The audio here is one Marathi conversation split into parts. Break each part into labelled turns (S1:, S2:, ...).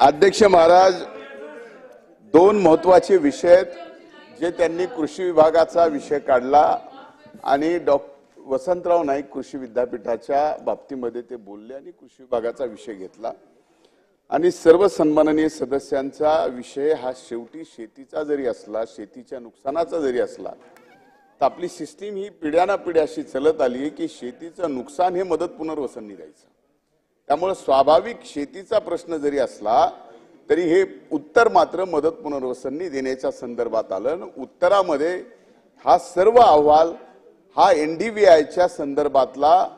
S1: अध्यक्ष महाराज दोन महत्त्वाचे विषय आहेत जे त्यांनी कृषी विभागाचा विषय काढला आणि डॉ वसंतराव नाईक कृषी विद्यापीठाच्या बाबतीमध्ये ते बोलले आणि कृषी विभागाचा विषय घेतला. आणि सर्व सन्माननीय सदस्यांचा विषय हा शेवटी शेतीचा जरी असला शेतीच्या नुकसानाचा जरी असला तर आपली सिस्टीम ही पिढ्याना अशी चलत आली आहे की शेतीचं नुकसान हे मदत पुनर्वसन निघायचं. त्यामुळे स्वाभाविक शेतीचा प्रश्न जरी असला तरी हे उत्तर मात्र मदत पुनर्वसननी देण्याच्या संदर्भात आलं. आणि उत्तरामध्ये हा सर्व अहवाल हा एन डी बी आयच्या संदर्भातला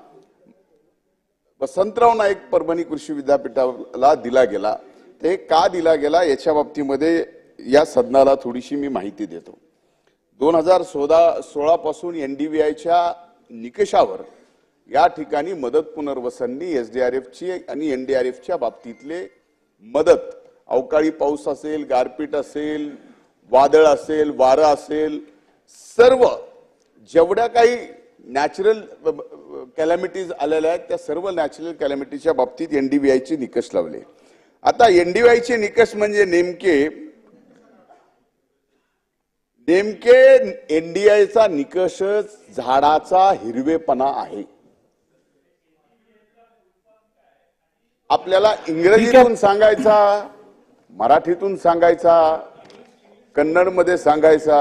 S1: वसंतराव नाईक परभणी कृषी विद्यापीठाला दिला गेला. ते का दिला गेला याच्या बाबतीमध्ये या सदनाला थोडीशी मी माहिती देतो. दोन हजार सोळा सोळा पासून आयच्या निकषावर या ठिकाणी मदत पुनर्वसननी एफची आणि एन डी आर एफच्या बाबतीतले मदत अवकाळी पाऊस असेल गारपीट असेल वादळ असेल वारं असेल सर्व जेवढ्या काही नॅचरल कॅलॅमिटीज आलेल्या आहेत त्या सर्व नॅचरल कॅलॅमिटीच्या बाबतीत एन डी आयचे निकष लावले. आता एन डी एनडीव्हीआयचे निकष म्हणजे नेमके नेमके एनडीआयचा निकषच झाडाचा हिरवेपणा आहे. आपल्याला इंग्रजीतून सांगायचा मराठीतून सांगायचा कन्नडमध्ये सांगायचा.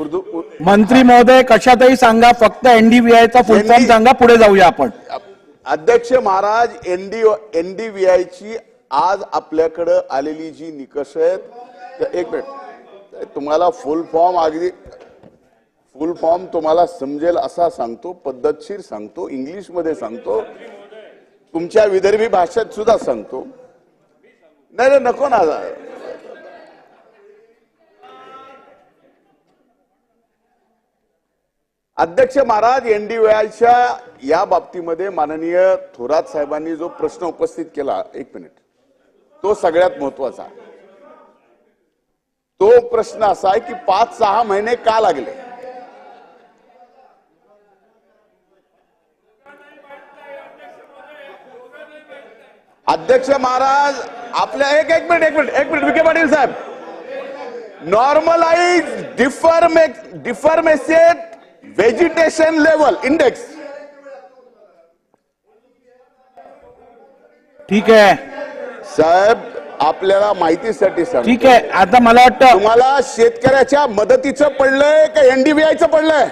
S1: उर्दू
S2: मंत्री महोदय कशातही सांगा फक्त एनडीबीआय चा फुल फॉर्म सांगा पुढे जाऊया आपण.
S1: अध्यक्ष महाराज एनडी एनडीव्हीआय ची आज आपल्याकडं आलेली जी निकष आहेत एक मिनिट. तुम्हाला फुल फॉर्म अगदी फुल फॉर्म तुम्हाला समजेल असा सांगतो पद्धतशीर सांगतो इंग्लिशमध्ये सांगतो. तुमच्या विदर्भी भाषेत सुद्धा सांगतो. नाही नाही, नको ना. अध्यक्ष महाराज एनडीव्हीआयच्या या बाबतीमध्ये माननीय थोरात साहेबांनी जो प्रश्न उपस्थित केला एक मिनिट. तो सगळ्यात महत्त्वाचा आहे. तो प्रश्न असा आहे की पाच सहा महिने का लागले? अध्यक्ष महाराज आपल्या एक एक मिनिट एक मिनिट एक मिनिट विखे पाटील साहेब. नॉर्मलाइज डिफर्मे डिफर्मेसेट व्हेजिटेशन लेवल इंडेक्स
S2: ठीक आहे.
S1: साहेब आपल्याला माहितीसाठी सांग
S2: ठीक आहे. आता मला वाटतं
S1: तुम्हाला शेतकऱ्याच्या मदतीचं पडलंय का एनडीव्हीआयचं पडलंय?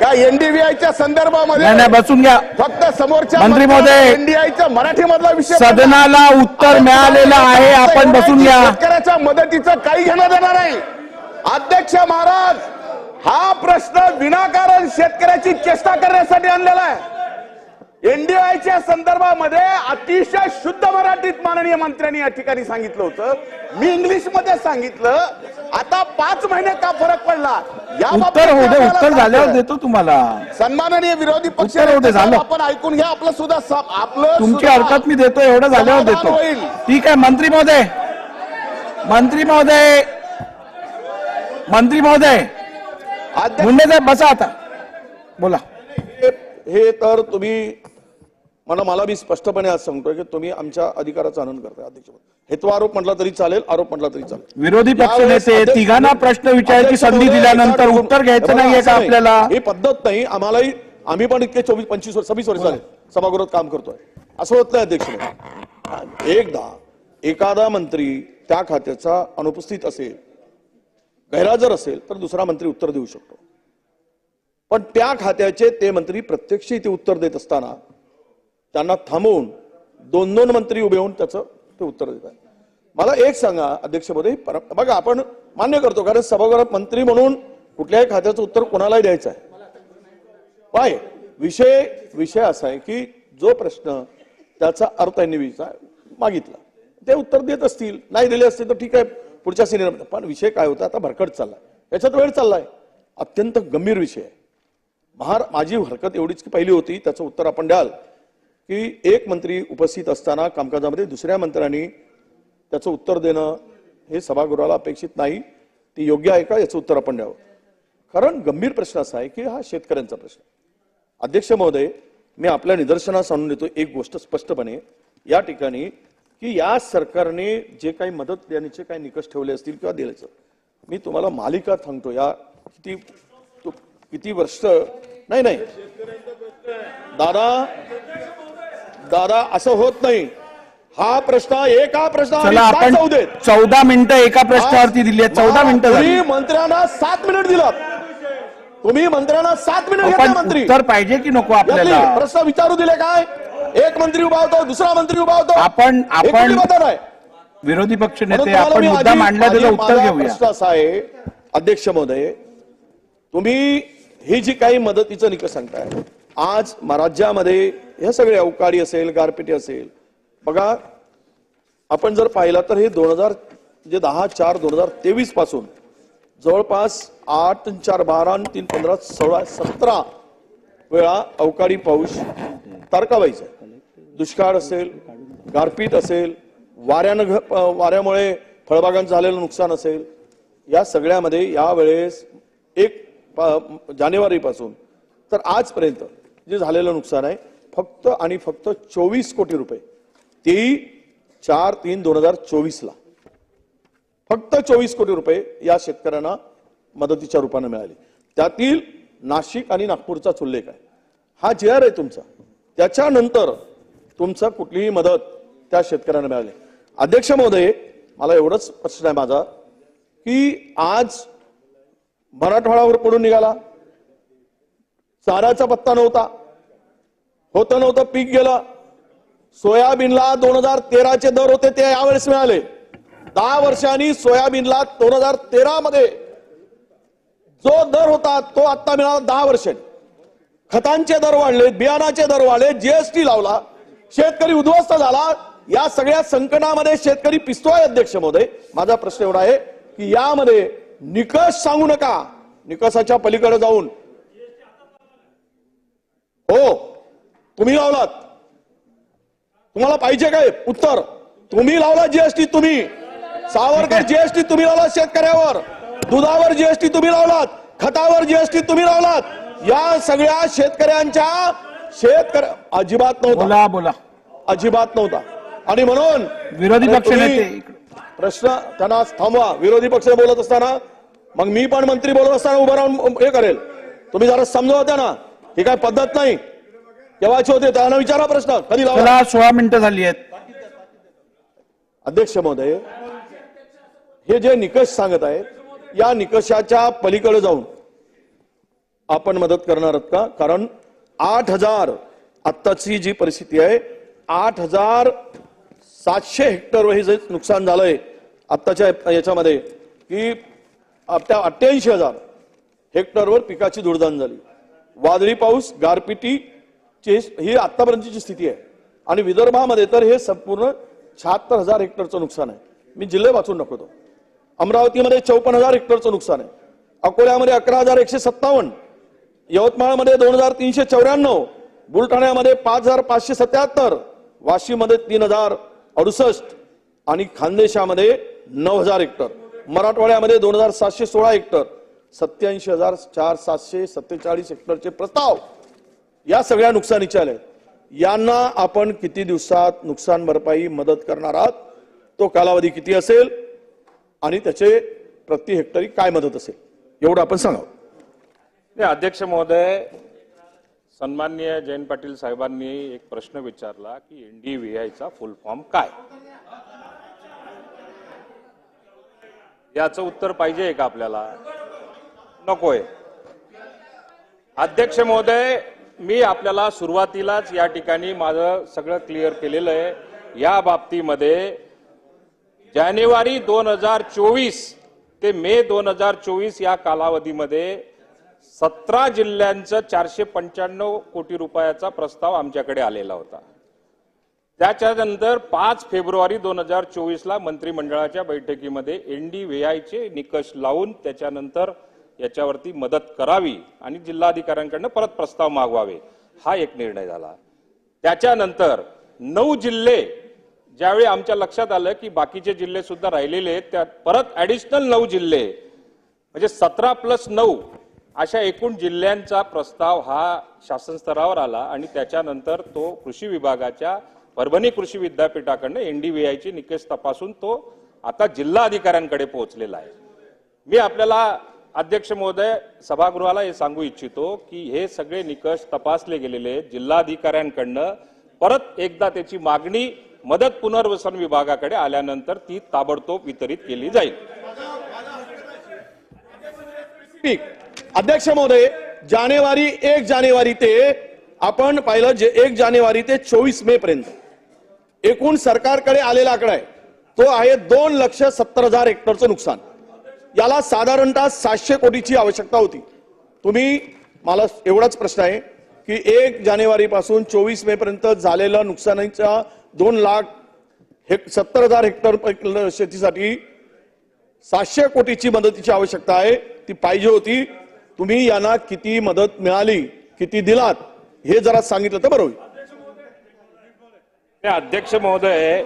S1: का एनडीव्हीआयच्या संदर्भामध्ये
S2: नाही बसून घ्या.
S1: फक्त समोरच्या
S2: मंत्री महोदय,
S1: एनडीआयचा मराठी मधला विषय
S2: सदनाला उत्तर मिळालेलं आहे आपण बसून घ्या.
S1: शेतकऱ्याच्या मदतीचं काही घेणं देणार नाही. अध्यक्ष महाराज हा प्रश्न विनाकारण शेतकऱ्याची चेष्टा करण्यासाठी आणलेला आहे. एनडीआयच्या संदर्भामध्ये अतिशय शुद्ध मराठीत माननीय मंत्र्यांनी या ठिकाणी सांगितलं होतं. मी इंग्लिशमध्ये सांगितलं. आता पाच महिने का फरक पडला? या
S2: उत्तर उत्तर झाल्यावर. देतो तुम्हाला.
S1: सन्माननीय विरोधी पक्ष. आपण ऐकून घ्या आपलं सुद्धा आपलं
S2: तुमची हरकत मी देतो एवढं झाल्यावर देतो. ठीक आहे मंत्री महोदय. मंत्री महोदय. मंत्री महोदय. मुंडे साहेब बसा आता. बोला.
S3: हे तर तुम्ही मला मला मी स्पष्टपणे आज सांगतोय की तुम्ही आमच्या अधिकाराचा आनंद करताय अध्यक्ष हेतू आरोप म्हटला तरी चालेल आरोप म्हटला तरी चालेल.
S2: विरोधी पक्ष
S3: यावेळेस
S2: नेते
S3: अध्यक्ष-
S2: तिघांना प्रश्न विचारायची संधी दिल्यानंतर उत्तर घ्यायचं नाहीये का
S3: नाही.
S2: आपल्याला?
S3: ही पद्धत नाही. आम्हालाही आम्ही पण इतके चोवीस पंचवीस वर्ष सव्वीस वर्ष झाले सभागृहात काम करतोय. असं होत नाही अध्यक्ष. एकदा एखादा मंत्री त्या खात्याचा अनुपस्थित असेल गैरहजर असेल तर दुसरा मंत्री उत्तर देऊ शकतो. पण त्या खात्याचे ते मंत्री प्रत्यक्ष इथे उत्तर देत असताना त्यांना थांबवून दोन दोन मंत्री उभे होऊन त्याचं ते उत्तर देत आहे मला एक सांगा अध्यक्ष पर- बघा आपण मान्य करतो कारण सभागृहात मंत्री म्हणून कुठल्याही खात्याचं उत्तर कोणालाही द्यायचं आहे. पाय विषय विषय असा आहे की जो प्रश्न त्याचा अर्थ त्यांनी विचार मागितला. ते उत्तर देत असतील नाही दिले असतील तर ठीक आहे पुढच्या सिनियर पण विषय काय होता आता भरकट चाललाय. याच्यात वेळ चाललाय. अत्यंत गंभीर विषय आहे. महार माझी हरकत एवढीच की पहिली होती त्याचं उत्तर आपण द्याल. की एक मंत्री उपस्थित असताना कामकाजामध्ये दुसऱ्या मंत्र्यांनी त्याचं उत्तर देणं हे सभागृहाला अपेक्षित नाही. ती योग्य आहे का? याचं उत्तर आपण द्यावं. कारण गंभीर प्रश्न असा आहे की हा शेतकऱ्यांचा प्रश्न अध्यक्ष महोदय मी आपल्या निदर्शनास आणून देतो एक गोष्ट स्पष्टपणे. या ठिकाणी की या सरकारने जे काही मदत देण्याचे काही निकष ठेवले असतील किंवा दिल्याचं मी तुम्हाला मालिका सांगतो. या किती तो- किती वर्ष नाही नाही. दादा दादा असं होत नाही. हा प्रश्न एका प्रश्न
S2: चौदा मिनिटं एका प्रश्नावरती दिली आहेत चौदा मिनिटं
S3: मंत्र्यांना सात मिनिट दिलात. तुम्ही मंत्र्यांना सात मिनिट मंत्री.
S2: उत्तर पाहिजे की नको आपल्याला?
S3: प्रश्न विचारू दिले काय? एक मंत्री उभा होतो दुसरा मंत्री उभा होतो.
S2: आपण- आपण-
S3: आहे?
S2: विरोधी पक्ष नेते आपण मुद्दा मांडला त्याचं उत्तर घेऊया.
S3: प्रश्न असा आहे अध्यक्ष महोदय तुम्ही ही जी काही मदतीचं निकष सांगताय आज म- राज्यामध्ये ह्या सगळे अवकाळी असेल गारपिटी असेल. बघा आपण जर पाहिलं तर हे दोन हजार जे दहा चार दोन हजार तेवीसपासून जवळपास आठ तीन चार बारा आणि तीन पंधरा सोळा सतरा वेळा अवकाळी पाऊस तारकाबाईचा दुष्काळ असेल गारपीट असेल वाऱ्यानं घ- वाऱ्यामुळे फळबागांचं झालेलं नुकसान असेल या सगळ्यामध्ये यावेळेस एक जानेवारीपासून तर आजपर्यंत जे झालेलं नुकसान आहे फक्त आणि फक्त चोवीस कोटी रुपये. तेही चार तीन दोन हजार चोवीसला. फक्त चोवीस कोटी रुपये या शेतकऱ्यांना मदतीच्या रूपाने मिळाले. त्यातील नाशिक आणि नागपूरचा उल्लेख आहे. हा जे आर आहे तुमचा. त्याच्यानंतर तुमचा कुठलीही मदत त्या शेतकऱ्यांना मिळाली. अध्यक्ष महोदय मला एवढंच प्रश्न आहे माझा की आज मराठवाड्यावर पडून निघाला. चाराचा पत्ता नव्हता. होतं नव्हतं पीक गेलं. सोयाबीनला दोन हजार तेराचे दर होते ते यावेळेस मिळाले. दहा वर्षांनी सोयाबीनला दोन हजार तेरा मध्ये जो दर होता तो आता मिळाला दहा वर्षांनी खतांचे दर वाढले बियाणाचे दर वाढले जीएसटी लावला शेतकरी उद्ध्वस्त झाला. या सगळ्या संकटामध्ये शेतकरी पिसतोय अध्यक्ष महोदय. माझा प्रश्न एवढा आहे की यामध्ये निकष सांगू नका. निकषाच्या पलीकडे जाऊन. हो. तुम्ही लावलात. तुम्हाला पाहिजे काय? उत्तर. तुम्ही लावला जीएसटी तुम्ही. सावरकर जीएसटी तुम्ही लावला शेतकऱ्यावर. दुधावर जीएसटी तुम्ही लावलात. खतावर जीएसटी तुम्ही लावलात. या सगळ्या शेतकऱ्यांच्या शेतकऱ्या अजिबात नव्हता.
S2: बोला बोला.
S3: अजिबात नव्हता. आणि म्हणून
S2: विरोधी पक्ष
S3: प्रश्न त्यांना थांबवा. विरोधी पक्ष बोलत असताना मग मी पण मंत्री बोलत असताना उभं राहून हे करेल. तुम्ही जरा समजवत्या ना. ही काय पद्धत नाही. केव्हाची होते त्यांना विचारा प्रश्न. कधी लावला
S2: सोळा मिनिटं झाली आहेत.
S3: अध्यक्ष महोदय हे जे निकष सांगत आहेत या निकषाच्या पलीकडे जाऊन आपण मदत करणार आहात का? कारण आठ हजार आत्ताची जी परिस्थिती आहे आठ हजार सातशे हेक्टरवर हे जे नुकसान झालंय आत्ताच्या याच्यामध्ये की त्या अठ्ठ्याऐंशी हजार हेक्टरवर पिकाची धुडदान झाली. वादळी पाऊस गारपिटी ही आतापर्यंतची स्थिती आहे आणि विदर्भामध्ये तर हे संपूर्ण शहात्तर हजार हेक्टरचं नुकसान आहे. मी जिल्हे वाचून दाखवतो. अमरावतीमध्ये चौपन्न हजार हेक्टरचं नुकसान आहे. अकोल्यामध्ये अकरा हजार एकशे सत्तावन्न यवतमाळमध्ये दोन हजार तीनशे चौऱ्याण्णव बुलढाण्यामध्ये पाच हजार पाचशे सत्याहत्तर वाशीमध्ये तीन हजार अडुसष्ट आणि खानदेशामध्ये नऊ हजार हेक्टर. मराठवाड्यामध्ये दोन हजार सातशे सोळा हेक्टर. सत्याऐंशी हजार चार सातशे सत्तेचाळीस हेक्टरचे प्रस्ताव. या सगळ्या नुकसानीच्या आले यांना आपण किती दिवसात नुकसान भरपाई मदत करणार आहात? तो कालावधी किती असेल? आणि त्याचे प्रति हेक्टरी काय मदत असेल? एवढं आपण सांगावं.
S4: अध्यक्ष महोदय सन्मान्य जयंत पाटील साहेबांनी एक प्रश्न विचारला की एनडीव्हीआयचा फुल फॉर्म काय? याचं उत्तर पाहिजे का आपल्याला? नकोय. अध्यक्ष महोदय मी आपल्याला सुरुवातीलाच या ठिकाणी माझं सगळं क्लिअर केलेलं आहे. या बाबतीमध्ये जानेवारी दोन हजार चोवीस ते मे दोन हजार चोवीस या कालावधीमध्ये सतरा जिल्ह्यांचं चारशे पंच्याण्णव कोटी रुपयाचा प्रस्ताव आमच्याकडे आलेला होता. त्याच्यानंतर पाच फेब्रुवारी दोन हजार चोवीसला मंत्रिमंडळाच्या बैठकीमध्ये एनडी व्ही आयचे निकष लावून त्याच्यानंतर याच्यावरती मदत करावी आणि जिल्हाधिकाऱ्यांकडनं परत प्रस्ताव मागवावे हा एक निर्णय झाला. त्याच्यानंतर नऊ जिल्हे ज्यावेळी आमच्या लक्षात आलं की बाकीचे जिल्हे सुद्धा राहिलेले आहेत त्यात परत ऍडिशनल नऊ जिल्हे म्हणजे सतरा प्लस नऊ अशा एकूण जिल्ह्यांचा प्रस्ताव हा शासन स्तरावर आला आणि त्याच्यानंतर तो कृषी विभागाच्या परभणी कृषी विद्यापीठाकडनं आयचे निकष तपासून तो आता जिल्हा अधिकाऱ्यांकडे पोहोचलेला आहे. मी आपल्याला अध्यक्ष महोदय सभागृहाला हे सांगू इच्छितो की हे सगळे निकष तपासले गेलेले आहेत. जिल्हाधिकाऱ्यांकडनं परत एकदा त्याची मागणी मदत पुनर्वसन विभागाकडे आल्यानंतर ती ताबडतोब वितरित केली जाईल.
S3: अध्यक्ष महोदय जानेवारी एक जानेवारी ते आपण पाहिलं जे एक जानेवारी ते चोवीस मे पर्यंत. एकूण सरकारकडे आलेला आकडा आहे. तो आहे दोन लक्ष सत्तर हजार हेक्टरचं नुकसान. याला साधारणतः सातशे कोटीची आवश्यकता होती. तुम्ही मला एवढाच प्रश्न आहे की एक जानेवारीपासून चोवीस मे पर्यंत झालेलं नुकसानीच्या दोन लाख हे सत्तर हजार हेक्टर शेतीसाठी सातशे कोटीची मदतीची आवश्यकता आहे ती पाहिजे होती. तुम्ही यांना किती मदत मिळाली किती दिलात हे जरा सांगितलं तर बरं होईल.
S4: अध्यक्ष महोदय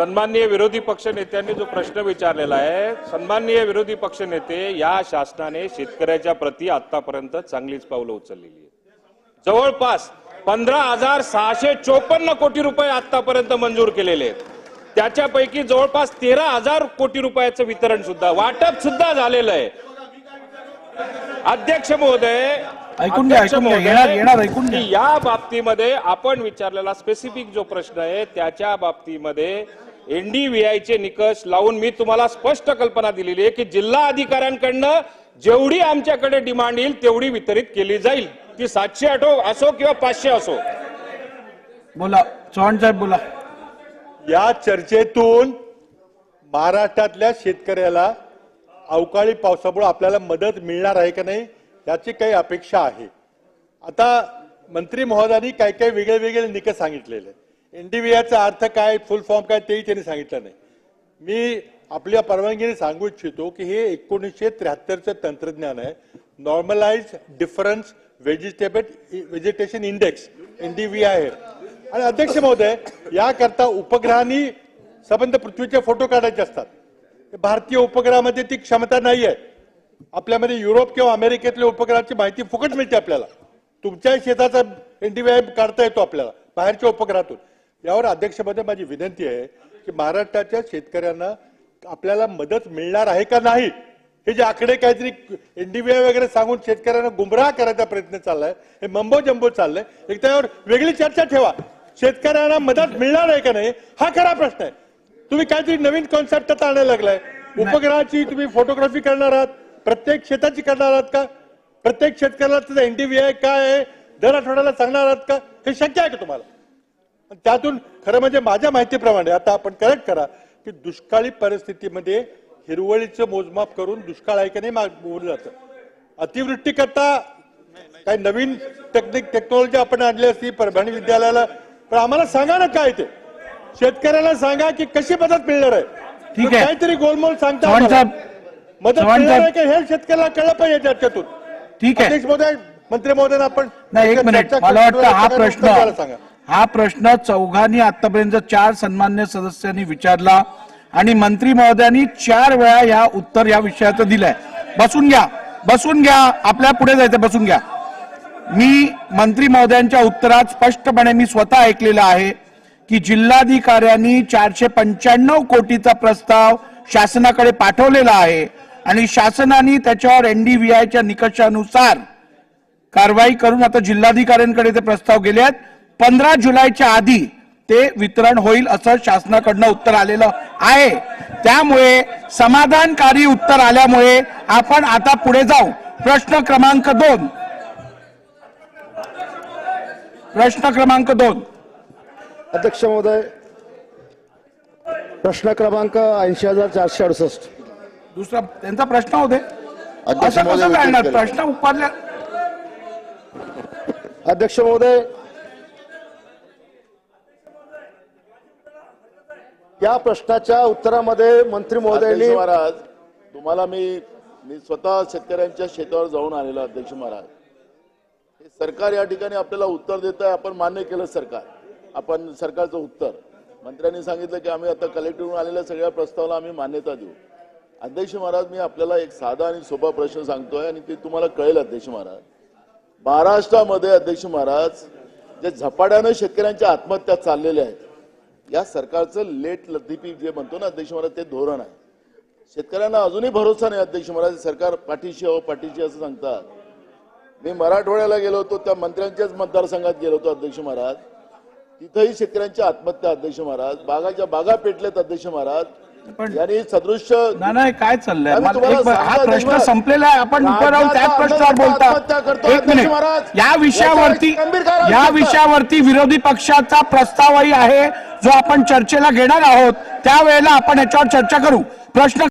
S4: सन्माननीय विरोधी पक्ष नेत्यांनी जो प्रश्न विचारलेला आहे सन्माननीय विरोधी पक्ष नेते या शासनाने शेतकऱ्याच्या प्रती आतापर्यंत चांगलीच पावलं उचललेली जवळपास पंधरा हजार सहाशे चोपन्न कोटी रुपये आतापर्यंत मंजूर केलेले आहेत त्याच्यापैकी जवळपास तेरा हजार कोटी रुपयाचं वितरण सुद्धा वाटप सुद्धा झालेलं आहे अध्यक्ष महोदय
S2: ऐकून घ्या,
S4: अध्यक्ष
S2: ऐकून घ्या.
S4: महोदय,
S2: येणार- येणार, ऐकून घ्या.
S4: की या बाबतीमध्ये आपण विचारलेला स्पेसिफिक जो प्रश्न आहे त्याच्या बाबतीमध्ये एनडीव्हीआयचे निकष लावून मी तुम्हाला स्पष्ट कल्पना दिलेली आहे की जिल्हा अधिकाऱ्यांकडनं जेवढी आमच्याकडे डिमांड येईल तेवढी वितरित केली जाईल. ती सातशे आठो असो किंवा पाचशे असो.
S2: बोला चव्हाण साहेब बोला.
S5: या चर्चेतून महाराष्ट्रातल्या शेतकऱ्याला अवकाळी पावसामुळे आपल्याला मदत मिळणार आहे का नाही याची काही अपेक्षा आहे. आता मंत्री महोदयांनी काही काही वेगळे वेगळे निकष सांगितलेले एनडीबीआयचा अर्थ काय फुल फॉर्म काय तेही त्यांनी सांगितलं नाही. मी आपल्या परवानगीने सांगू इच्छितो की हे एकोणीसशे त्र्याहत्तरचं तंत्रज्ञान आहे. Normalize difference vegetable vegetation index NDVI आहे. आणि अध्यक्ष महोदय याकरता उपग्रहांनी संबंध पृथ्वीचे फोटो काढायचे असतात. भारतीय उपग्रहामध्ये ती क्षमता नाही आहे. आपल्यामध्ये युरोप किंवा अमेरिकेतल्या उपग्रहाची माहिती फुकट मिळते आपल्याला. तुमच्या शेताचा एनडीव्हीआय काढता येतो आपल्याला बाहेरच्या उपग्रहातून. यावर अध्यक्षमध्ये माझी विनंती आहे की महाराष्ट्राच्या शेतकऱ्यांना आपल्याला मदत मिळणार आहे का नाही? हे जे आकडे काहीतरी एनडीव्हीआय वगैरे सांगून शेतकऱ्यांना गुमराह करायचा प्रयत्न चाललाय हे मंबो जंबो चाललंय एक त्यावर वेगळी चर्चा ठेवा. शेतकऱ्यांना मदत मिळणार आहे का नाही? हा खरा प्रश्न आहे. तुम्ही काहीतरी नवीन कॉन्सेप्ट आता आणायला लागलाय. उपग्रहाची तुम्ही फोटोग्राफी करणार आहात. प्रत्येक शेताची करणार आहात का? प्रत्येक शेतकऱ्याला त्याचा एनडीव्हीआय काय आहे? दर आठवड्याला सांगणार आहात का? हे शक्य आहे का तुम्हाला? त्यातून खरं म्हणजे माझ्या माहितीप्रमाणे आता आपण करेक्ट करा की दुष्काळी परिस्थितीमध्ये हिरवळीचं मोजमाप करून दुष्काळ आहे का नाही बोललं जातं. अतिवृष्टी करता काही नवीन टेक्निक टेक्नॉलॉजी आपण आणली असती परभणी विद्यालयाला. पण आम्हाला सांगा ना काय ते. शेतकऱ्याला सांगा की कशी मदत मिळणार आहे.
S2: ठीक आहे.
S5: काहीतरी गोलमोल सांगता मदत मिळणार आहे. का हे शेतकऱ्याला कळलं पाहिजे त्याच्यातून.
S2: ठीक आहे.
S5: महोदय मंत्री महोदय आपण
S2: नाही एक मिनिट.
S5: चर्चा
S2: मला वाटतं हा प्रश्न
S5: सांगा.
S2: हा प्रश्न चौघांनी आतापर्यंत चार सन्मान्य सदस्यांनी विचारला आणि मंत्री महोदयांनी चार वेळा या उत्तर या विषयाचं दिलंय. बसून घ्या बसून घ्या. आपल्या पुढे जायचं बसून घ्या. मी मंत्री महोदयांच्या उत्तरात स्पष्टपणे मी स्वतः ऐकलेलं आहे की जिल्हाधिकाऱ्यांनी चारशे पंच्याण्णव कोटीचा प्रस्ताव शासनाकडे पाठवलेला आहे आणि शासनाने त्याच्यावर एनडीव्हीआयच्या निकषानुसार कारवाई करून आता जिल्हाधिकाऱ्यांकडे ते प्रस्ताव गेले आहेत. पंधरा जुलैच्या आधी ते वितरण होईल असं शासनाकडनं उत्तर आलेलं आहे. त्यामुळे समाधानकारी उत्तर आल्यामुळे आपण आता पुढे जाऊ. प्रश्न क्रमांक दोन. प्रश्न क्रमांक दोन.
S6: अध्यक्ष महोदय प्रश्न क्रमांक ऐंशी हजार चारशे अडुसष्ट.
S2: दुसरा त्यांचा प्रश्न होते असं कसं. प्रश्न उपारल्या
S6: अध्यक्ष महोदय या प्रश्नाच्या उत्तरामध्ये मंत्री महोदयांनी
S1: महाराज तुम्हाला मी मी स्वतः शेतकऱ्यांच्या शेतावर जाऊन आलेलो अध्यक्ष महाराज. हे सरकार या ठिकाणी आपल्याला उत्तर देत आहे आपण मान्य केलं सरकार. आपण सरकारचं उत्तर. मंत्र्यांनी सांगितलं की आम्ही आता कलेक्टरहून आलेल्या सगळ्या प्रस्तावाला आम्ही मान्यता देऊ.
S7: अध्यक्ष महाराज मी आपल्याला एक साधा आणि सोपा प्रश्न सांगतोय आणि ते तुम्हाला कळेल अध्यक्ष महाराज. महाराष्ट्रामध्ये अध्यक्ष महाराज जे झपाट्यानं शेतकऱ्यांच्या आत्महत्या चाललेल्या आहेत या सरकारचं लेट लतीफी जे म्हणतो ना अध्यक्ष महाराज ते धोरण आहे. शेतकऱ्यांना अजूनही भरोसा नाही अध्यक्ष महाराज. सरकार पाठीशी हो पाठीशी असं सांगतात. मी मराठवाड्याला गेलो होतो त्या मंत्र्यांच्याच मतदारसंघात गेलो होतो अध्यक्ष महाराज. तिथंही शेतकऱ्यांच्या आत्महत्या अध्यक्ष महाराज. बागाच्या बागा पेटलेत अध्यक्ष महाराज.
S2: पण-
S7: यांनी सदृश्य
S2: नाही नाही काय चाललंय?
S7: आम्ही
S2: मला
S7: तुम्हाला
S2: एक- हा
S7: सांगतो
S2: प्रश्न संपलेला आहे. आपण उभं राहून त्याच प्रश्नावर
S7: आत्महत्या
S2: बोलता एक मिनिट.
S7: महाराज.
S2: या विषयावरती
S7: याच्यावर गंभीर कारवाई
S2: या
S7: करतो.
S2: विषयावरती विरोधी पक्षाचा प्रस्तावही आहे जो आपण चर्चेला घेणार आहोत. त्यावेळेला आपण याच्यावर चर्चा करू. प्रश्न